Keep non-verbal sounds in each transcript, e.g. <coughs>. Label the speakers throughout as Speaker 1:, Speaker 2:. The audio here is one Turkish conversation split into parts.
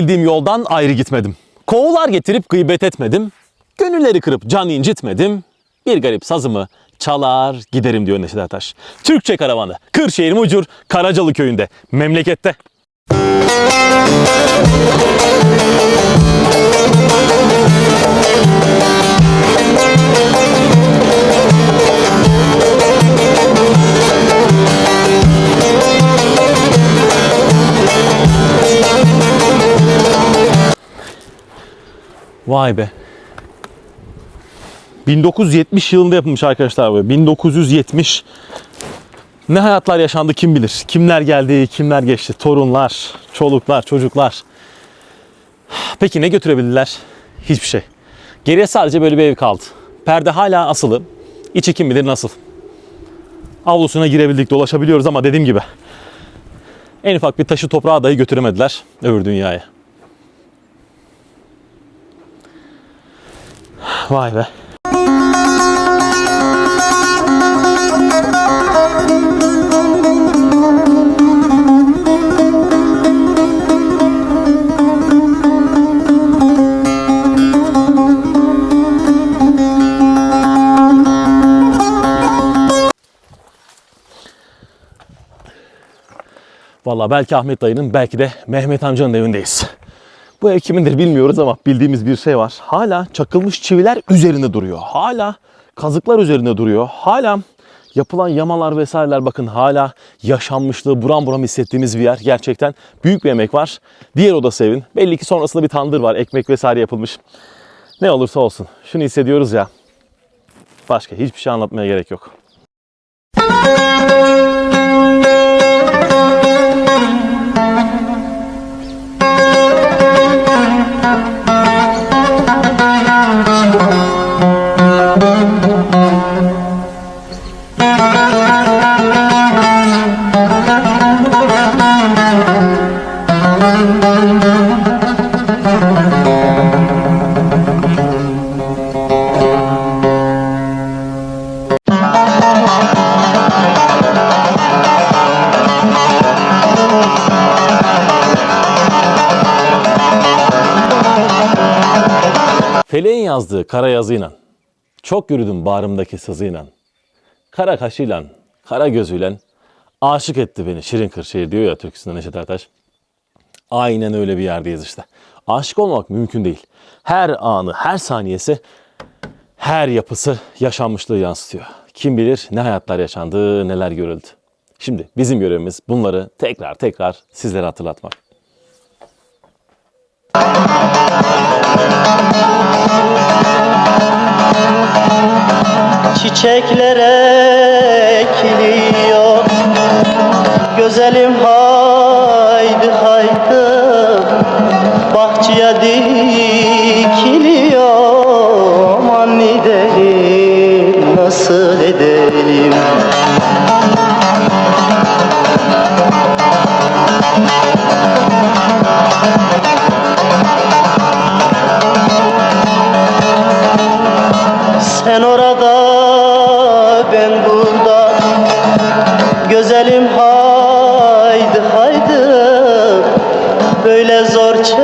Speaker 1: Bildiğim yoldan ayrı gitmedim. Kovular getirip gıybet etmedim. Gönülleri kırıp can incitmedim. Bir garip sazımı çalar giderim diyor Neşet Ertaş. Türkçe karavanı Kırşehir Mucur Karacalı köyünde memlekette. Vay be. 1970 yılında yapılmış arkadaşlar bu. 1970. Ne hayatlar yaşandı kim bilir. Kimler geldi, kimler geçti. Torunlar, çoluklar, çocuklar. Peki ne götürebildiler? Hiçbir şey. Geriye sadece böyle bir ev kaldı. Perde hala asılı. İçi kim bilir nasıl. Avlusuna girebildik, dolaşabiliyoruz ama dediğim gibi en ufak bir taşı toprağı dahi götüremediler öbür dünyaya. Vay be. Vallahi belki Ahmet dayının belki de Mehmet amcanın evindeyiz. Bu ev kimindir bilmiyoruz ama bildiğimiz bir şey var. Hala çakılmış çiviler üzerinde duruyor. Hala kazıklar üzerinde duruyor. Hala yapılan yamalar vesaireler bakın hala yaşanmışlığı buram buram hissettiğimiz bir yer. Gerçekten büyük bir emek var. Diğer odası evin. Belli ki sonrasında bir tandır var. Ekmek vesaire yapılmış. Ne olursa olsun. Şunu hissediyoruz ya. Başka hiçbir şey anlatmaya gerek yok. Feleğin yazdığı kara yazıyla, çok yürüdüm bağrımdaki sızıyla, kara kaşıyla, kara gözüyle aşık etti beni Şirin Kırşehir diyor ya türküsünde Neşet Ertaş. Aynen öyle bir yerdeyiz işte. Aşık olmak mümkün değil. Her anı, her saniyesi, her yapısı yaşanmışlığı yansıtıyor. Kim bilir ne hayatlar yaşandı, neler görüldü. Şimdi bizim görevimiz bunları tekrar tekrar sizlere hatırlatmak.
Speaker 2: Çiçekler ekiliyor Güzelim haydi Böyle zor çekiliyor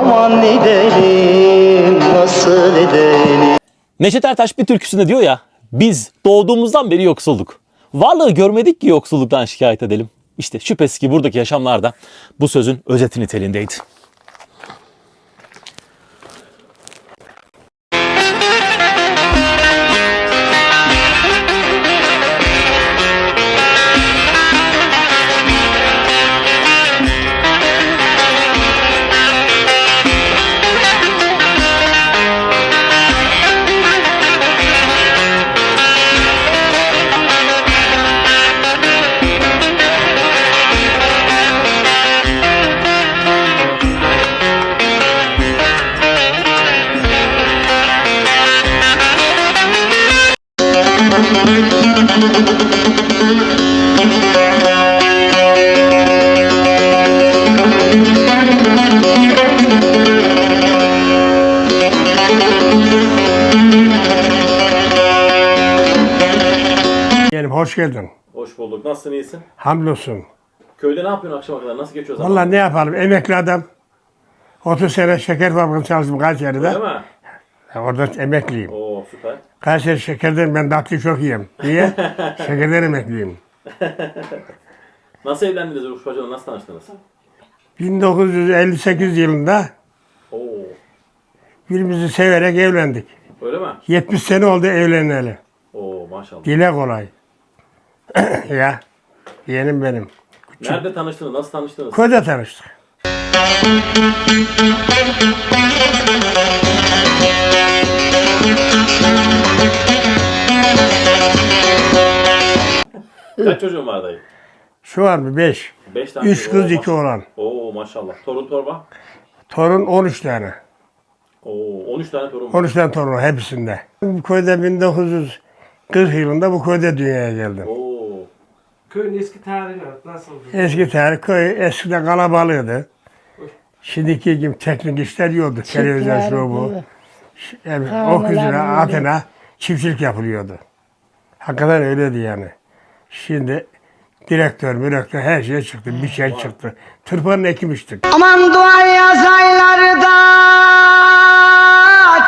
Speaker 2: Aman edelim nasıl edelim
Speaker 1: Neşet Ertaş bir türküsünde diyor ya, biz doğduğumuzdan beri yoksulduk. Varlığı görmedik ki yoksulluktan şikayet edelim. İşte şüphesiz ki buradaki yaşamlarda bu sözün özeti niteliğindeydi.
Speaker 3: Diyelim hoş geldin.
Speaker 1: Hoş bulduk. Nasılsın, iyisin?
Speaker 3: Hamdolsun.
Speaker 1: Köyde ne yapıyorsun akşama kadar? Nasıl geçiyor zaman?
Speaker 3: Vallahi ne yapalım emekli adam. 30 sene şeker fabrikasında çalıştım Kayseri'de.
Speaker 1: Öyle mi?
Speaker 3: Orada emekliyim.
Speaker 1: Oo süper.
Speaker 3: Kayseri şekerden ben tatlı çok yiyeyim. Niye? <laughs> şekerden emekliyim.
Speaker 1: Nasıl evlendiniz Urfa Hoca'la? Nasıl tanıştınız?
Speaker 3: 1958 yılında
Speaker 1: Oo.
Speaker 3: birbirimizi severek evlendik.
Speaker 1: Öyle mi?
Speaker 3: 70 sene oldu evleneli.
Speaker 1: Oo maşallah.
Speaker 3: Dile kolay. <coughs> ya yeğenim benim.
Speaker 1: Nerede tanıştınız? Nasıl tanıştınız?
Speaker 3: Koca tanıştık.
Speaker 1: Kaç çocuğun var dayı?
Speaker 3: Şu an bir 5.
Speaker 1: Beş tane.
Speaker 3: 3
Speaker 1: Oo,
Speaker 3: kız 2
Speaker 1: maşallah.
Speaker 3: oğlan.
Speaker 1: Oo maşallah. Torun torba?
Speaker 3: Torun 13 tane.
Speaker 1: Oo 13 tane torun var.
Speaker 3: 13 tane torun hepsinde. Bu köyde 1940 yılında bu köyde dünyaya geldim.
Speaker 1: Oo.
Speaker 4: Köyün eski tarihi nasıldı?
Speaker 3: Eski tarih köy eskiden kalabalığıydı. Şimdiki gibi teknik işler yoktu. Televizyon şu bu. Yani o yüzüne atına çiftçilik yapılıyordu. Hakikaten öyleydi yani. Şimdi direktör, mürektör her şey çıktı. Bir şey çıktı. Tırpanın ekmiştik.
Speaker 5: Aman dua yaz aylarda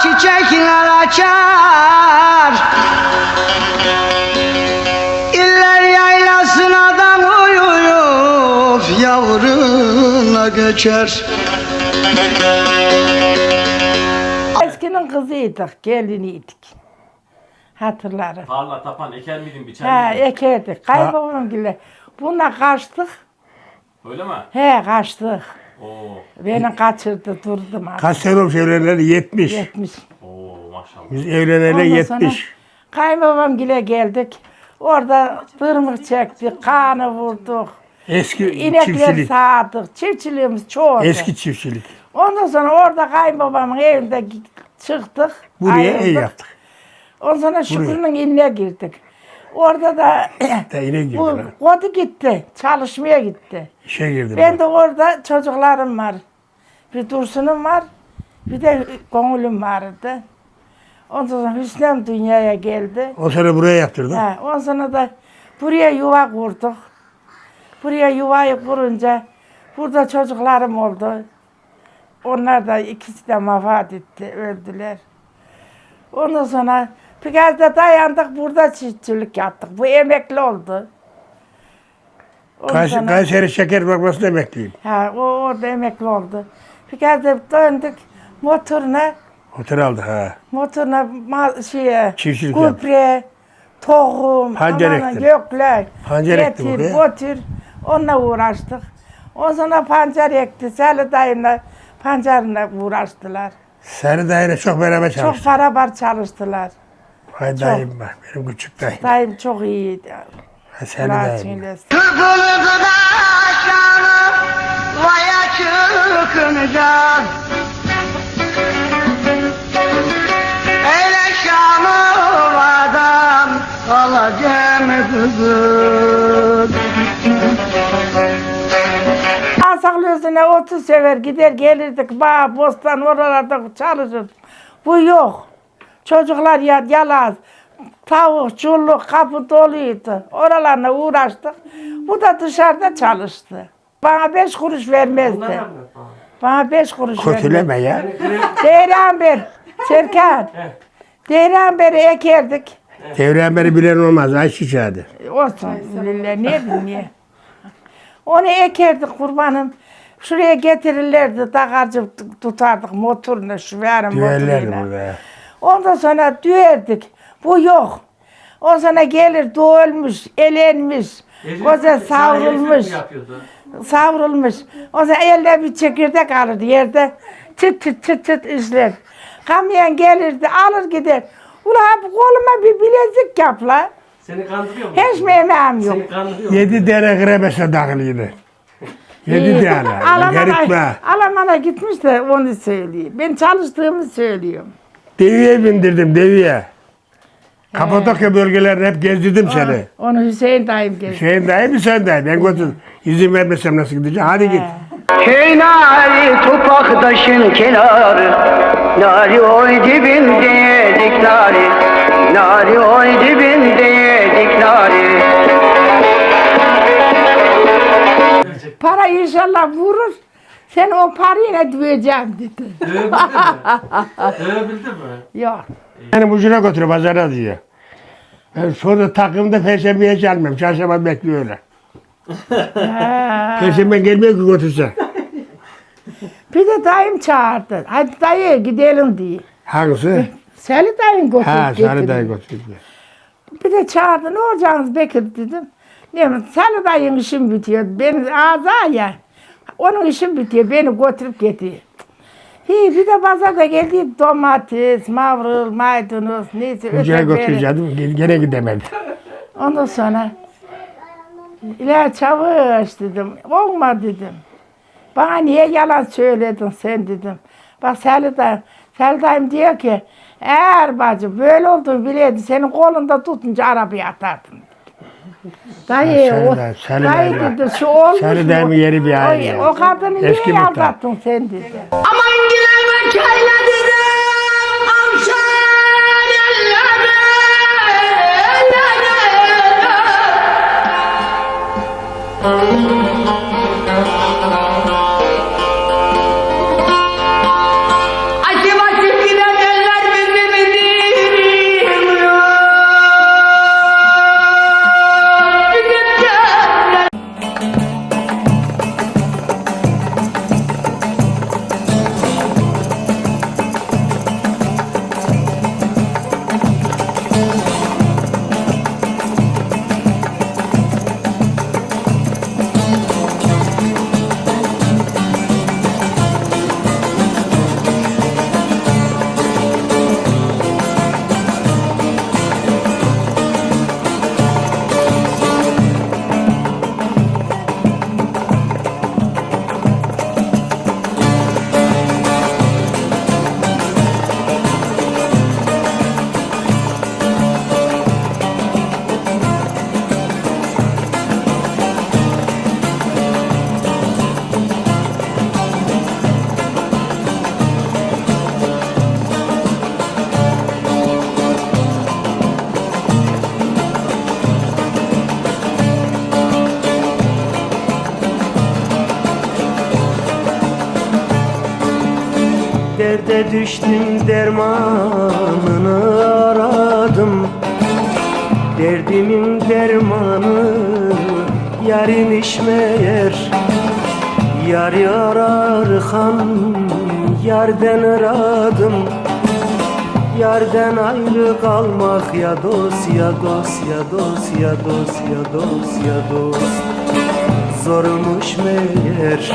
Speaker 5: çiçekler açar İller yaylasına da uyuyup yavruna göçer
Speaker 6: Eskinin kızıydık, geliniydik. Hatırlarım.
Speaker 1: Tarla, tapan, eker miydin, biçer
Speaker 6: He,
Speaker 1: miydin?
Speaker 6: ekerdik. Kaybolum gibi. Bununla kaçtık.
Speaker 1: Öyle mi?
Speaker 6: He, kaçtık.
Speaker 1: Oo.
Speaker 6: Beni kaçırdı, durdum. abi.
Speaker 3: Kaç sene olmuş evleneli? 70.
Speaker 6: 70.
Speaker 1: Oo maşallah.
Speaker 3: Biz evleneli
Speaker 6: Ondan sonra
Speaker 3: 70.
Speaker 6: Kaybolum gile geldik. Orada tırmık çektik, kanı vurduk.
Speaker 3: Eski
Speaker 6: İnekler
Speaker 3: çiftçilik.
Speaker 6: sağdık. Çiftçiliğimiz çoğuldu.
Speaker 3: Eski çiftçilik.
Speaker 6: Ondan sonra orada kayınbabamın evinde çıktık.
Speaker 3: Buraya ev
Speaker 6: ayrıldık.
Speaker 3: yaptık.
Speaker 6: Ondan sonra Şükrü'nün inine girdik. Orada da <coughs>
Speaker 3: girdi
Speaker 6: bu
Speaker 3: lan.
Speaker 6: kodu gitti. Çalışmaya gitti.
Speaker 3: İşe girdim.
Speaker 6: Ben de orada çocuklarım var. Bir Dursun'um var. Bir de Gönül'üm vardı. Ondan sonra Hüsnem dünyaya geldi.
Speaker 3: O sene buraya yaptırdım.
Speaker 6: Ha, ondan sonra da buraya yuva kurduk. Buraya yuvayı kurunca burada çocuklarım oldu. Onlar da ikisi de vefat etti, öldüler. Ondan sonra biraz da dayandık, burada çiftçilik yaptık. Bu emekli oldu. Ondan
Speaker 3: Kays-
Speaker 6: sonra-
Speaker 3: Kayseri Şeker Fabrikası'nda emekliyim.
Speaker 6: Ha, o orada emekli oldu. Biraz da döndük motoruna,
Speaker 3: Otel aldı ha.
Speaker 6: motoruna ma- şeye,
Speaker 3: Çiftçilik
Speaker 6: gübre, tohum,
Speaker 3: Pancar ektim.
Speaker 6: gökler,
Speaker 3: Pancar ektim
Speaker 6: getir,
Speaker 3: oraya.
Speaker 6: götür. Onunla uğraştık. O sonra pancar ekti. Salih dayımla pancarla uğraştılar.
Speaker 3: Seni dayıyla çok beraber
Speaker 6: Çok
Speaker 3: çalıştık.
Speaker 6: beraber çalıştılar.
Speaker 3: Hay dayım var. Benim küçük dayım.
Speaker 6: Dayım çok iyiydi.
Speaker 3: Ha, seni dayım.
Speaker 5: Kırpılı dudaklarım vaya çıkınca Eyle Şam'ıvadan alacağım kızım
Speaker 6: Asaklı otu sever gider gelirdik bağ bostan oralarda çalışırdık. Bu yok. Çocuklar ya yalaz. Tavuk, çulluk, kapı doluydu. Oralarla uğraştık. Bu da dışarıda çalıştı. Bana beş kuruş vermezdi. Bana beş kuruş vermezdi.
Speaker 3: Kötüleme ya.
Speaker 6: Değren ber. Serkan. Değren beri ekerdik.
Speaker 3: Devren beni bilen olmaz. Ay çiçeğidir.
Speaker 6: Olsun. Lille, niye niye? Onu ekerdik kurbanım. Şuraya getirirlerdi, takarcı tutardık motorla, şu verin motoruyla.
Speaker 3: burada.
Speaker 6: Ondan sonra düğerdik. Bu yok. Ondan sonra gelir doğulmuş, elenmiş, koca savrulmuş, savrulmuş. Ondan sonra elde bir çekirdek alırdı yerde. Çıt çıt çıt çıt işler. Kamyon gelirdi, alır gider. Ulan bu koluma bir bilezik yap la.
Speaker 4: Seni kandırıyor mu?
Speaker 6: Hiç mi emeğim yok?
Speaker 4: Seni kandırıyor mu?
Speaker 3: Yedi tane grebese dağılıydı. Yedi tane. <laughs>
Speaker 6: Alamana. Alamana gitmiş de onu söyleyeyim. Ben çalıştığımı söylüyorum.
Speaker 3: Deviye bindirdim deviye. Kapadokya bölgelerini hep gezdirdim seni.
Speaker 6: Onu Hüseyin dayım geldi.
Speaker 3: Şeyin dayı mı sen dayı? Ben götür. İzin vermesem nasıl gideceğim? Hadi git.
Speaker 5: Köy nari topaktaşın kenarı Nari oy dibindeydik nari Nari oy dibindeydik nari
Speaker 6: Allah inşallah vurur. Seni o parayla döveceğim dedi.
Speaker 4: Dövebildi mi? Dövebildi mi?
Speaker 6: Yok.
Speaker 3: Benim ucuna götürüyor pazara diyor. Ben sonra takımda perşembeye gelmem. Çarşamba bekliyorlar.
Speaker 6: Ha.
Speaker 3: Perşembe gelmiyor ki götürse.
Speaker 6: Bir de dayım çağırdı. Hadi dayı gidelim diye.
Speaker 3: Hangisi?
Speaker 6: Seni dayın götür.
Speaker 3: ha sarı dayı götürüyor.
Speaker 6: Bir de çağırdı. Ne olacaksınız Bekir dedim. Ne bileyim, Seni dayın işim bitiyor. Benim ağza ya. Onun işim bitiyor. Beni götürüp getiriyor. Hi, bir de pazarda geldi domates, mavrul, maydanoz, neyse.
Speaker 3: Ucuna
Speaker 6: öte beri.
Speaker 3: götüreceğim. Gene- gidemedi.
Speaker 6: Ondan sonra İlahi çavuş dedim. Olma dedim. Bana niye yalan söyledin sen dedim. Bak Salih dayım, Salih dayım diyor ki eğer bacım böyle olduğunu bileydi senin kolunda tutunca arabaya atardın. Dayı,
Speaker 3: Ha, Salih
Speaker 6: o,
Speaker 3: dayım, Salih
Speaker 6: dayı
Speaker 3: dayım
Speaker 6: dedi şu olmuş
Speaker 3: Salih
Speaker 6: mu?
Speaker 3: dayımın yeri bir ayrı
Speaker 6: O,
Speaker 3: ya.
Speaker 6: o kadını
Speaker 3: Eski
Speaker 6: niye
Speaker 3: muhtar.
Speaker 6: aldattın sen dedi.
Speaker 5: Aman güleme kayla dedim Avşar ellere Açıp
Speaker 7: Derde düştüm dermanını aradım. Derdimin dermanı yarın işmeyer. Yar yarar han yarden aradım. Yarden ayrı kalmak ya dost ya dost ya dost ya dost ya dost ya dost. Zormuş meğer